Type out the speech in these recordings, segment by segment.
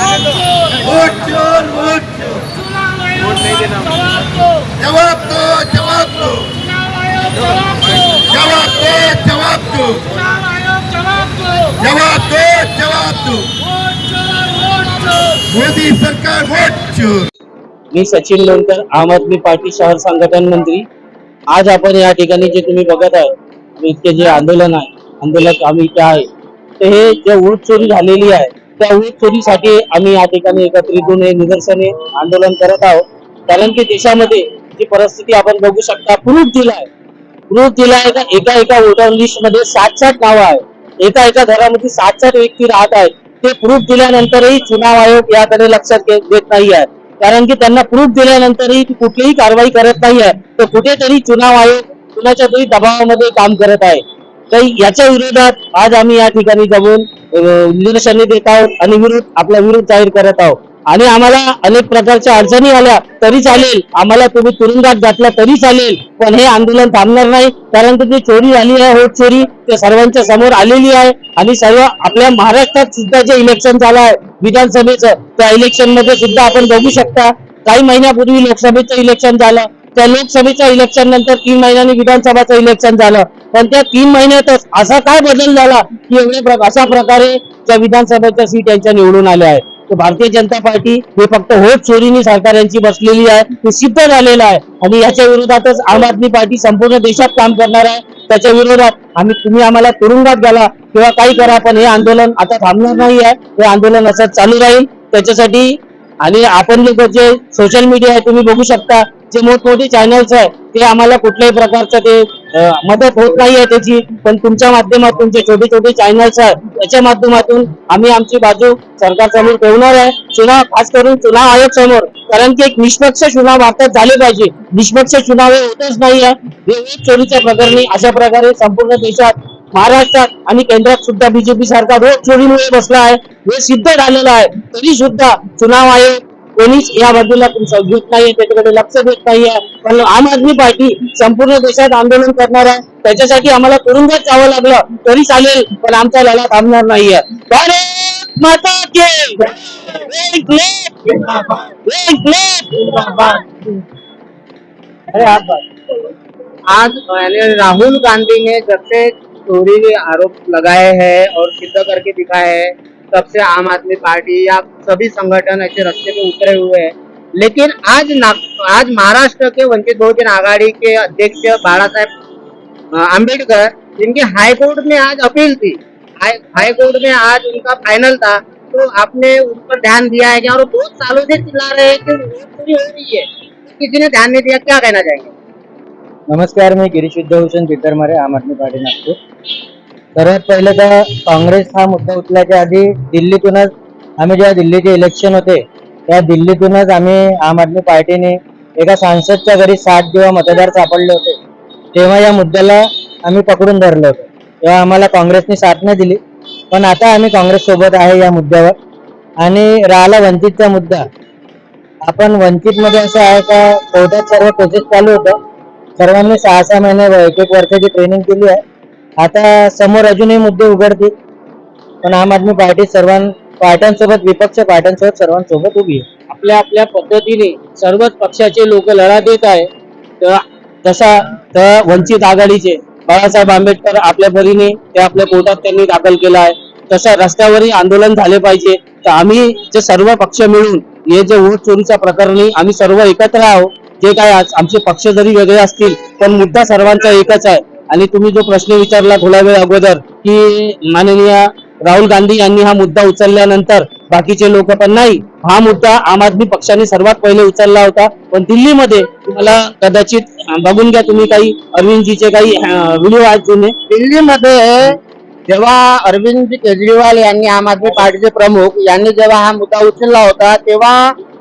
Vote चोर vote चोर. जवाब दो. जवाब दो जवाब दो. जवाब दो. जवाब दो जवाब दो. मोदी सरकार वोट चोर. मी सचिन लोणकर आम आदमी पार्टी शहर संघटन मंत्री. आज आपण या ठिकाणी जे तुम्ही बघत आहे इतके जे आंदोलन आहे आंदोलक आम्ही इथे आहे तर हे जे ऊस चोरी झालेली आहे त्या ऊस चोरीसाठी आम्ही या ठिकाणी एकत्रित होऊन हे निदर्शने आंदोलन करत आहोत. कारण की देशामध्ये जी परिस्थिती आपण बघू शकता प्रूफ दिलाय प्रूफ दिलाय का? एका एका वोटर लिस्टमध्ये सात सात नावं आहे एका एका घरामध्ये सात सात व्यक्ती राहत आहेत. ते प्रूफ दिल्यानंतरही चुनाव आयोग याकडे लक्षात देत नाही आहे कारण की त्यांना प्रूफ दिल्यानंतरही कुठलीही कारवाई करत नाही आहे तर कुठेतरी चुनाव आयोग कुणाच्या तरी दबावामध्ये काम करत आहे. तर याच्या विरोधात आज आम्ही या ठिकाणी जाऊन निदर्शने देत आहोत आणि विरोध आपला विरोध जाहीर करत आहोत. आणि आम्हाला अनेक प्रकारच्या अडचणी आल्या तरी चालेल. आम्हाला तुम्ही तुरुंगात घातला तरी चालेल. पण हे आंदोलन थांबणार नाही कारण की जी चोरी झाली आहे होत चोरी ते सर्वांच्या समोर आलेली आहे. आणि सर्व आपल्या महाराष्ट्रात सुद्धा जे इलेक्शन झालं आहे विधानसभेचं त्या इलेक्शनमध्ये सुद्धा आपण बघू शकता. काही महिन्यापूर्वी लोकसभेचं इलेक्शन झालं. त्या लोकसभेच्या इलेक्शन नंतर तीन महिन्यांनी विधानसभाचं इलेक्शन झालं. पण त्या तीन महिन्यातच असा काय बदल झाला की एवढे अशा प्रकारे त्या विधानसभेच्या सीट यांच्या निवडून आल्या आहेत. भारतीय जनता पार्टी हे फक्त होत चोरीनी सरकार यांची बसलेली आहे हे सिद्ध झालेलं आहे. आणि याच्या विरोधातच आम आदमी पार्टी संपूर्ण देशात काम करणार आहे. त्याच्या विरोधात आम्ही तुम्ही आम्हाला तुरुंगात गेला किंवा काही करा पण हे आंदोलन आता थांबणार नाही आहे. हे आंदोलन असं चालू राहील. त्याच्यासाठी आणि आपण लोक जे सोशल मीडिया आहे तुम्ही बघू शकता. जे मोठमोठे चॅनल्स आहे ते आम्हाला कुठल्याही प्रकारचं ते मदत होत नाही आहे त्याची. पण तुमच्या माध्यमातून जे छोटे छोटे चॅनल्स आहेत त्याच्या माध्यमातून आम्ही आमची बाजू सरकार समोर ठेवणार आहे. चुनाव खास करून चुनाव आयोग समोर. कारण की एक निष्पक्ष चुनाव भारतात झाले पाहिजे. निष्पक्ष चुनाव हे होतच नाही आहे चोरीच्या प्रकरणी अशा प्रकारे संपूर्ण देशात महाराष्ट्रात आणि केंद्रात सुद्धा बीजेपी सरकार रोज चोरीमुळे बसला आहे. हे सिद्ध झालेलं आहे. तरी सुद्धा चुनाव आयोग कोणीच या बाजूला घेत नाहीये त्याच्याकडे लक्ष देत नाहीये. पण आम आदमी पार्टी संपूर्ण देशात आंदोलन करणार आहे. त्याच्यासाठी आम्हाला तुरुंगात जावं लागलं तरी चालेल पण आमचा लढा थांबणार नाहीये. अरे आज राहुल गांधी ने से चोरी के आरोप लगाए हैं और सिद्ध करके दिखाए हैं। तब से आम आदमी पार्टी या सभी संगठन ऐसे रस्ते पे उतरे हुए हैं। लेकिन आज आज महाराष्ट्र के वंचित बहुजन आघाड़ी के अध्यक्ष बाला साहेब अंबेडकर जिनकी हाईकोर्ट में आज अपील थी, हाई हाई में आज उनका फाइनल था तो आपने उस पर ध्यान दिया है क्या? और बहुत सालों से चिल्ला रहे हैं कि चोरी हो रही है। किसी ने ध्यान नहीं दिया, क्या कहना चाहेंगे? नमस्कार मी गिरीश विद्याभूषण पितरमारे आम आदमी पार्टी नागपूर. सर्वात पहिलं तर काँग्रेस हा मुद्दा उचलायच्या आधी दिल्लीतूनच आम्ही जेव्हा दिल्लीचे इलेक्शन होते त्या दिल्लीतूनच आम्ही आम आदमी पार्टीने एका सांसदच्या घरी सात जेव्हा मतदार सापडले होते. तेव्हा या मुद्द्याला आम्ही पकडून धरलं होतं. तेव्हा आम्हाला काँग्रेसने साथ नाही दिली. पण आता आम्ही काँग्रेस सोबत आहे या मुद्द्यावर. आणि राहिला वंचितचा मुद्दा. आपण वंचित मध्ये असं आहे का कोर्टात सर्व प्रोसेस चालू होतं. सर्वांनी सहा सहा महिने एक एक वर्षाची ट्रेनिंग केली आहे. आता समोर अजूनही मुद्दे उघडतील. पण आम आदमी पार्टी सर्वां पार्ट्यांसोबत विपक्ष पार्ट्यांसोबत सर्वांसोबत उभी आहे. आपल्या आपल्या पद्धतीने सर्वच पक्षाचे लोक लढा देत आहे. तर तसा तर वंचित आघाडीचे बाळासाहेब आंबेडकर आपल्या परीने ते आपल्या कोर्टात त्यांनी दाखल केला आहे. तसं रस्त्यावरही आंदोलन झाले पाहिजे. तर आम्ही जे सर्व पक्ष मिळून हे जे वोट चोरीच्या प्रकरणी आम्ही सर्व एकत्र आहोत. जे काय आज आमचे पक्ष जरी वेगळे असतील पण मुद्दा सर्वांचा एकच आहे. आणि तुम्ही जो प्रश्न विचारला थोड्या वेळ अगोदर की माननीय राहुल गांधी यांनी हा मुद्दा उचलल्यानंतर बाकीचे लोक पण नाही. हा मुद्दा आम आदमी पक्षाने सर्वात पहिले उचलला होता. पण दिल्लीमध्ये तुम्हाला कदाचित बघून घ्या तुम्ही काही अरविंदजीचे काही व्हिडिओ आहेत जुने. दिल्लीमध्ये जेव्हा अरविंद केजरीवाल यांनी आम आदमी पार्टीचे प्रमुख यांनी जेव्हा हा मुद्दा उचलला होता तेव्हा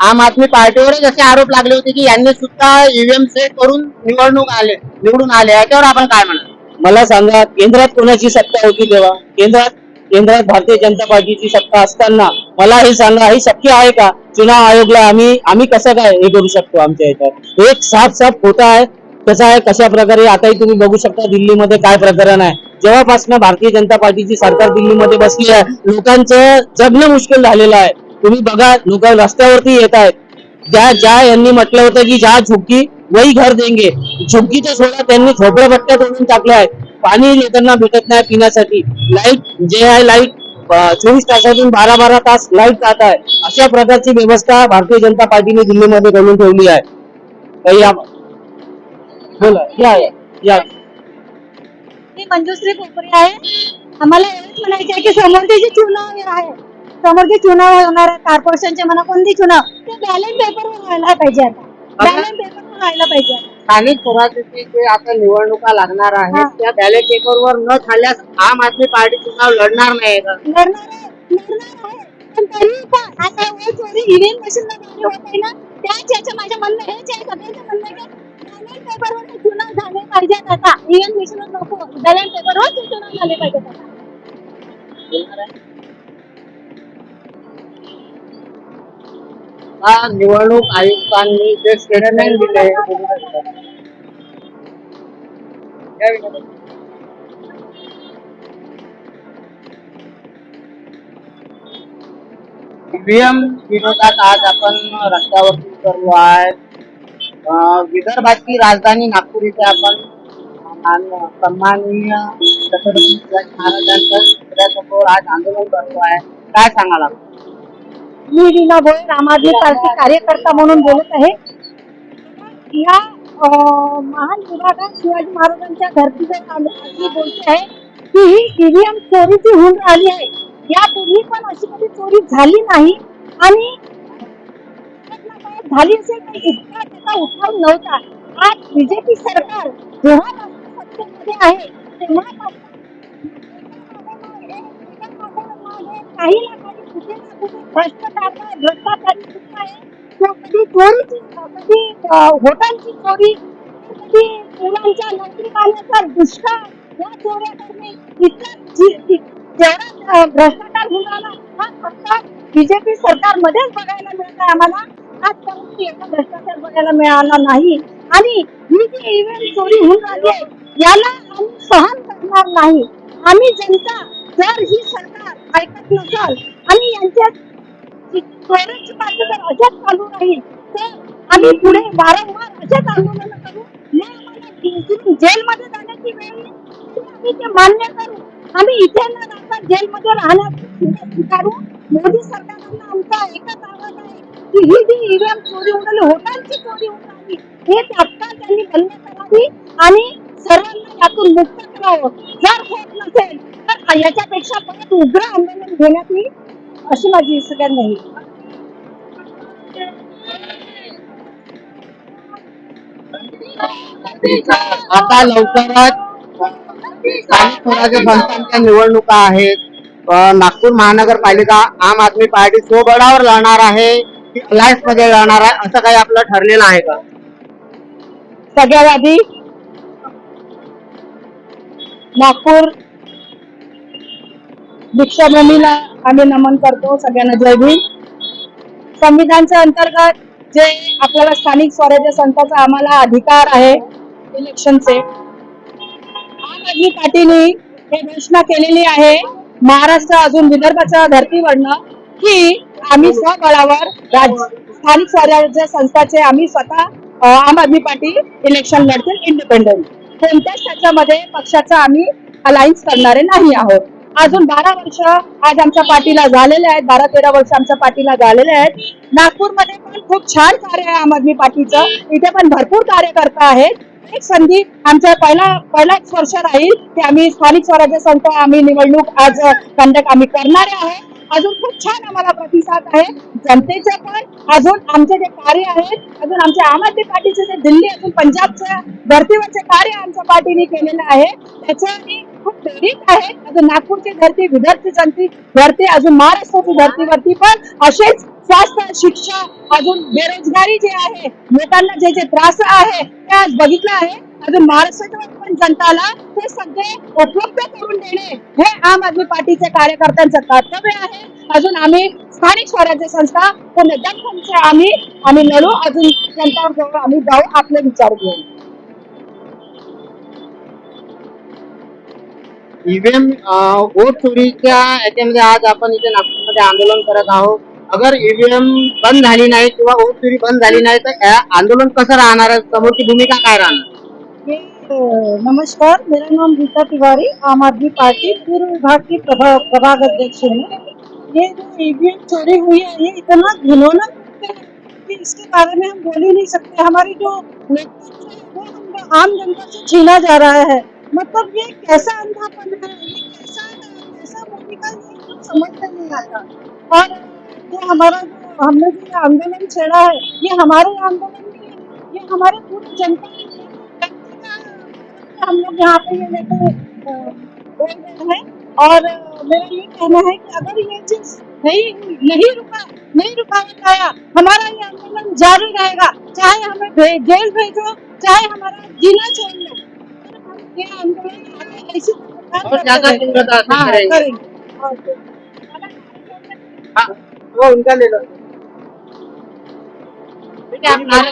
आम आदमी पार्टीवरच असे आरोप लागले होते की यांनी सुद्धा ईव्हीएम सेट करून निवडणूक आले निवडून आले याच्यावर आपण काय म्हणाल? मला सांगा केंद्रात कोणाची सत्ता होती तेव्हा? केंद्रात केंद्रात भारतीय जनता पार्टीची सत्ता असताना मला हे सांगा हे शक्य आहे का? चुनाव आयोगला आम्ही आम्ही कसं काय हे करू शकतो आमच्या याच्यात? एक साफ साफ खोटा आहे कसं आहे कशा प्रकारे आताही तुम्ही बघू शकता दिल्लीमध्ये काय प्रकरण आहे. जेव्हापासून भारतीय जनता पार्टीची सरकार दिल्लीमध्ये बसली आहे लोकांचं जगणं मुश्किल झालेलं आहे. तुम्ही बघा लोक रस्त्यावरती येत आहेत. ज्या ज्या यांनी म्हटलं होतं की ज्या झुकी वही घर देंगे झुकीच्या सोडा त्यांनी झोपडपट्ट्या तोडून टाकल्या आहेत. पाणी लोकांना भेटत नाही पिण्यासाठी. लाइट जे आहे लाइट चोवीस तासातून बारा बारा तास लाइट जात आहे. अशा प्रकारची व्यवस्था भारतीय जनता पार्टीने दिल्लीमध्ये करून ठेवली आहे. बोला. या, या. मी मंजुश्री कोपरे आहे. आम्हाला एवढंच म्हणायचे आहे की समोरचे जे चुनाव आहे समोरचे चुनाव होणार आहे कॉर्पोरेशनचे म्हणा कोणते चुनाव ते बॅलेट पेपरवर व्हायला पाहिजे आता. बॅलेट पेपरवर व्हायला पाहिजे आता. स्थानिक स्वराज्याची जे आता निवडणुका लागणार हा. आहेत त्या बॅलेट पेपरवर न झाल्यास आम आदमी पार्टी चुनाव लढणार नाही का? लढणार आहे लढणार आहे. पण तरी पण आता वर चोरी ईव्हीएम मशीनला गाडी होत आहे ना त्याच याच्या माझ्या म्हणणं हेच आहे सगळ्यांचं म्हणणं आहे. की पेपरवर हे चुनाव झाले पाहिजेत आता ईव्हीएम मशीनवर नको बॅलेट पेपरवर ते चुनाव झाले पाहिजेत आता हा निवडणूक आयुक्तांनी जे स्टेटमेंट दिले ईव्हीएम विरोधात आज आपण रस्त्यावरती करलो आहे विदर्भाची राजधानी नागपूर इथे आपण सन्माननीय छत्रपती शिवाजी महाराजांच्या पुतळ्यासमोर आज आंदोलन करतो आहे. काय सांगाल मी रीना भोळे आम आदमी पार्टी कार्यकर्ता म्हणून बोलत आहे. या महान विभागात शिवाजी महाराजांच्या धर्तीवर बोलते आहे. की ही ईव्हीएम चोरीची होऊन राहिली आहे. यापूर्वी पण अशी कधी चोरी झाली नाही. आणि झाली इतका त्याचा उठाव नव्हता. आज बीजेपी सरकार जेव्हा सत्तेमध्ये आहे तेव्हा काही ना काही कुठे भ्रष्टाचार भ्रष्टाचारी सुद्धा आहे कधी चोरीची कधी अं, होटांची चोरी कधी मुलांच्या नोकरी दुष्काळ या चोऱ्या करणे इतका जेवढा भ्रष्टाचार होऊन हा फक्त बीजेपी सरकारमध्येच बघायला मिळत आहे आम्हाला. भ्रष्टाचार बघायला मिळाला नाही आणि ही जी इव्हेंट चोरी होऊन राहिली आहे याला आम्ही सहन करणार नाही. आम्ही जनता जर ही सरकार ऐकत नसाल आणि यांच्या चोरीची बाजू जर अशाच चालू राहील तर आम्ही पुढे वारंवार अशाच आंदोलन करू. जेलमध्ये जाण्याची वेळ आम्ही ते मान्य करू. आम्ही इथे न राहता जेलमध्ये राहण्यास स्वीकारू. मोदी सरकारांना आमचा एकच आवाज आहे. की ही जी ईव्हीएम चोरी होऊन राहिली होटांची चोरी होऊन राहिली हे त्यांनी बंद करावी आणि सर्वांना यातून मुक्त करावं जर होत नसेल तर याच्यापेक्षा परत उग्र आंदोलन घेण्यात येईल अशी माझी सगळ्यांना ही आता लवकरच स्थानिक स्वराज्य संस्थांच्या निवडणुका आहेत. नागपूर महानगरपालिका आम आदमी पार्टी स्वबळावर लढणार आहे. लाईफमध्ये लढणार आहे असं काही आपलं ठरलेलं आहे का? सगळ्यात आधी नागपूर दीक्षाभूमीला आम्ही नमन करतो सगळ्यांना जय भीम. संविधानच्या अंतर्गत जे आपल्याला स्थानिक स्वराज्य संस्थाचा आम्हाला अधिकार आहे इलेक्शनचे आम आदमी पार्टीने हे घोषणा केलेली आहे महाराष्ट्र अजून विदर्भाच्या धर्तीवरनं की आम्ही स्वबळावर स्थानिक स्वराज्य संस्थाचे आम्ही स्वतः आम आदमी पार्टी इलेक्शन लढतील इंडिपेंडंट कोणत्याच त्याच्यामध्ये पक्षाचा आम्ही अलायन्स करणारे नाही आहोत. अजून बारा वर्ष आज आमच्या पार्टीला झालेले आहेत बारा तेरा वर्ष आमच्या पार्टीला झालेले आहेत. नागपूरमध्ये पण खूप छान कार्य आहे आम आदमी पार्टीचं. इथे पण भरपूर कार्यकर्ता आहेत. एक संधी आमचा पहिला पहिलाच वर्ष राहील की आम्ही स्थानिक स्वराज्य संस्था आम्ही निवडणूक आज कंडक्ट आम्ही करणारे आहोत अजून खूप छान आम्हाला प्रतिसाद आहे. जनतेचे पण अजून आमचे जे कार्य आहेत अजून आमच्या आम आदमी पार्टीचे जे दिल्ली अजून पंजाबच्या धर्तीवरचे कार्य आमच्या पार्टीने केलेलं आहे. त्याचं खूप प्रेरित आहे. अजून नागपूरची धरती विदर्भची जनती धरती अजून महाराष्ट्राची धर्तीवरती पण असेच स्वास्थ्य शिक्षा अजून बेरोजगारी जे आहे लोकांना जे जे त्रास आहे ते आज बघितलं आहे. अजून महाराष्ट्राच्या पण जनताला ते सगळे उपलब्ध करून देणे हे आम आदमी पार्टीचे कार्यकर्त्यांचं कर्तव्य आहे. अजून आम्ही स्थानिक स्वराज्य संस्था पुणे दखनचे आम्ही आम्ही लढू. अजून जनताजवळ आम्ही जाऊ आपले विचार घेऊ. ईव्हीएम वोट चोरीच्या याच्यामध्ये आज आपण इथे नागपूरमध्ये आंदोलन करत आहोत. अगर ईव्हीएम बंद झाली नाही किंवा वोट चोरी बंद झाली नाही तर आंदोलन कसं राहणार समोरची भूमिका काय राहणार? नमस्कार मेरा नाम गीता तिवारी आम आदमी पार्टी पूर्व विभाग की प्रभा, प्रभाग अध्यक्ष हूँ। ये जो ईवीएम चोरी हुई है ये इतना घिनौना कि इसके बारे में हम बोल ही नहीं सकते। हमारी जो वो हम आम जनता से छीना जा रहा है। मतलब ये कैसा अंधापन है? ये कैसा कैसा मोदी का ये समझ में नहीं आता। और जो हमारा हमने जो आंदोलन छेड़ा है ये हमारे आंदोलन ये हमारे पूरी जनता हम लोग यहाँ पे ये लेकर अ, बोल रहे हैं और मेरा ये कहना है कि अगर ये चीज नहीं नहीं रुका नहीं रुकावट आया हमारा ये आंदोलन जारी रहेगा चाहे हमें जेल भेजो चाहे हमारा जीना हम ये आंदोलन आगे ऐसी और ज्यादा हाँ, करेंगे। हाँ वो उनका ले लो। ठीक है आप नारे